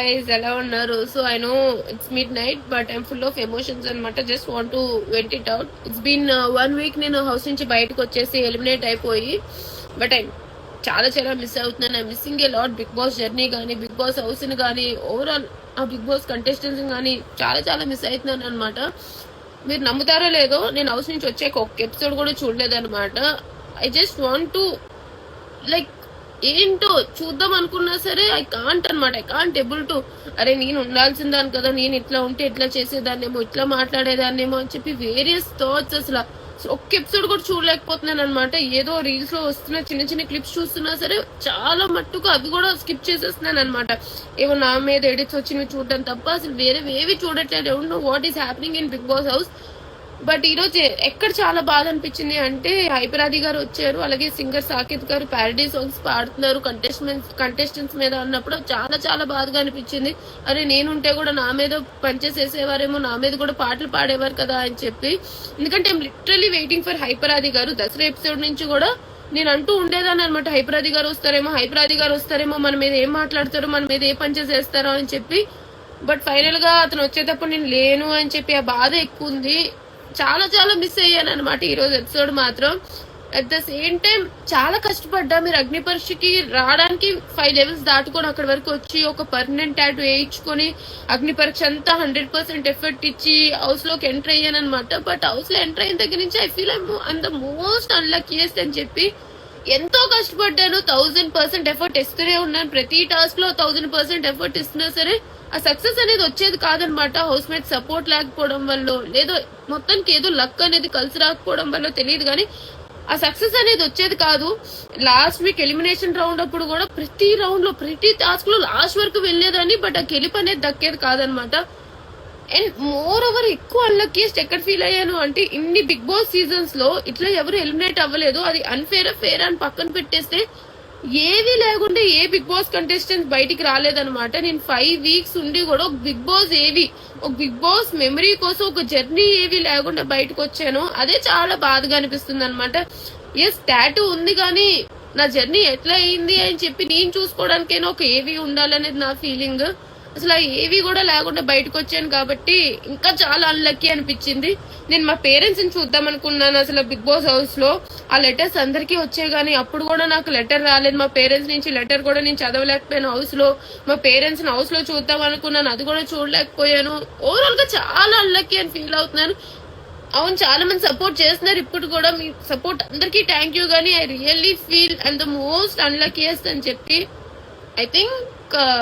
Guys ఎలా ఉన్నారు? So I know it's midnight but I'm full of emotions అనమాట just want to vent it out it's been one week నేను house నుంచి బయటకు వచ్చేసి eliminate అయిపోయి బట్ ఐ చాలా చాలా మిస్ అవుతున్నాను. I missing a lot Bigg Boss journey కానీ బిగ్ బాస్ హౌస్ని కానీ ఓవరాల్ ఆ బిగ్ బాస్ కంటెస్టెంట్స్ కానీ చాలా చాలా మిస్ అవుతున్నాను అనమాట మీరు నమ్ముతారో లేదో నేను హౌస్ నుంచి వచ్చే ఒక ఎపిసోడ్ కూడా చూడలేదు అనమాట I just want to like ఏంటో చూద్దాం అనుకున్నా సరే ఐ కాంట్ అనమాట ఐ కాంట్ ఎబుల్ టు అరే నేను ఉండాల్సిందాను కదా నేను ఇట్లా ఉంటే ఇట్లా చేసేదాన్నేమో ఇట్లా మాట్లాడేదాన్నేమో అని చెప్పి వేరియస్ థాట్స్ అసలు. ఒక్క ఎపిసోడ్ కూడా చూడలేకపోతున్నాను అనమాట ఏదో రీల్స్లో వస్తున్న చిన్న చిన్న క్లిప్స్ చూస్తున్నా సరే చాలా మట్టుకు అవి కూడా స్కిప్ చేసేస్తున్నాను అనమాట ఏమో నా మీద ఎడిట్స్ వచ్చినవి చూడడం తప్ప అసలు వేరే ఏవి చూడట్లేదు. What is happening in Bigg Boss house but ఈరోజు ఎక్కడ చాలా బాధ అనిపించింది అంటే హైపరాది గారు వచ్చారు అలాగే సింగర్ సాకేత్ గారు ప్యారడీ సాంగ్స్ పాడుతున్నారు కంటెస్టెంట్స్ కంటెస్టెంట్స్ మీద అన్నప్పుడు చాలా చాలా బాధగా అనిపించింది. అరే నేనుంటే కూడా నా మీద పనిచేసేసేవారేమో నా మీద కూడా పాటలు పాడేవారు కదా అని చెప్పి. ఎందుకంటే లిటరలీ వెయిటింగ్ ఫర్ హైపరాది గారు. దసరా ఎపిసోడ్ నుంచి కూడా నేను అంటూ ఉండేదాన్ని అనమాట హైపరాది గారు వస్తారేమో హైపరాది గారు వస్తారేమో మన మీద ఏం మాట్లాడతారో మన మీద ఏ పని చేసేస్తారో అని చెప్పి. బట్ ఫైనల్గా అతను వచ్చేటప్పుడు నేను లేను అని చెప్పి ఆ బాధ ఎక్కువ ఉంది. చాలా చాలా మిస్ అయ్యాను అనమాట ఈ రోజు ఎపిసోడ్ మాత్రం. అట్ ద సేమ్ టైం చాలా కష్టపడ్డా. మీరు అగ్ని పరీక్షకి రావడానికి ఫైవ్ లెవెల్స్ దాటుకొని అక్కడ వరకు వచ్చి ఒక పర్మనెంట్ టాటూ వేయించుకొని అగ్ని పరీక్ష అంతా హండ్రెడ్ పర్సెంట్ ఎఫర్ట్ ఇచ్చి హౌస్లోకి ఎంటర్ అయ్యాను అనమాట బట్ హౌస్లో ఎంటర్ అయిన దగ్గర నుంచి I feel I'm the most unluckiest అని చెప్పి ఎంతో కష్టపడ్డాను థౌజండ్ పర్సెంట్ ఎఫర్ట్ ఇస్తూనే ఉన్నాను. ప్రతి టాస్క్లో థౌజండ్ పర్సెంట్ ఎఫర్ట్ ఇస్తున్నా సరే ఆ సక్సెస్ అనేది వచ్చేది కాదనమాట. హౌస్ మేట్ సపోర్ట్ లేకపోవడం వల్ల లేదో మొత్తానికి ఏదో లక్ అనేది కలిసి రాకపోవడం వల్ల తెలియదు కానీ ఆ సక్సెస్ అనేది వచ్చేది కాదు. లాస్ట్ వీక్ ఎలిమినేషన్ రౌండ్ అప్పుడు కూడా ప్రతి రౌండ్లో ప్రతి టాస్క్లో లాస్ట్ వరకు వెళ్ళేదాన్ని బట్ ఆ గెలుపు అనేది దక్కేది కాదనమాట. అండ్ మోర్ ఓవర్ ఎక్కువ అన్లక్కీస్ట్ ఎక్కడ ఫీల్ అయ్యాను అంటే ఇన్ని బిగ్ బాస్ సీజన్స్లో ఇట్లా ఎవరు ఎలిమినేట్ అవ్వలేదు. అది అన్ఫేర్ ఫేర్ అని పక్కన పెట్టేస్తే ఏవి లేకుండా ఏ బిగ్ బాస్ కంటెస్టెంట్ బయటికి రాలేదనమాట నేను ఫైవ్ వీక్స్ ఉండి కూడా ఒక బిగ్ బాస్ ఏవి ఒక బిగ్ బాస్ మెమరీ కోసం ఒక జర్నీ ఏవి లేకుండా బయటకు వచ్చాను. అదే చాలా బాధగా అనిపిస్తుంది అనమాట ఎస్ టాటూ ఉంది కానీ నా జర్నీ ఎట్లా అయింది అని చెప్పి నేను చూసుకోవడానికైనా ఒక ఏవి ఉండాలనేది నా ఫీలింగ్ అసలు ఏవి కూడా లేకుండా బయటకు వచ్చాను కాబట్టి ఇంకా చాలా అన్లక్కీ అనిపించింది. నేను మా పేరెంట్స్ని చూద్దాం అనుకున్నాను అసలు బిగ్ బాస్ హౌస్లో. ఆ లెటర్స్ అందరికీ వచ్చాయి కానీ అప్పుడు కూడా నాకు లెటర్ రాలేదు. మా పేరెంట్స్ నుంచి లెటర్ కూడా నేను చదవలేకపోయాను హౌస్లో. మా పేరెంట్స్ని హౌస్లో చూద్దాం అనుకున్నాను. అది కూడా చూడలేకపోయాను. ఓవరాల్గా చాలా అన్లక్కీ అని ఫీల్ అవుతున్నాను. అవును చాలా మంది సపోర్ట్ చేస్తున్నారు. ఇప్పుడు కూడా మీ సపోర్ట్ అందరికీ థ్యాంక్ యూ కానీ I really feel and the most unluckiest అని చెప్పి ఐ థింక్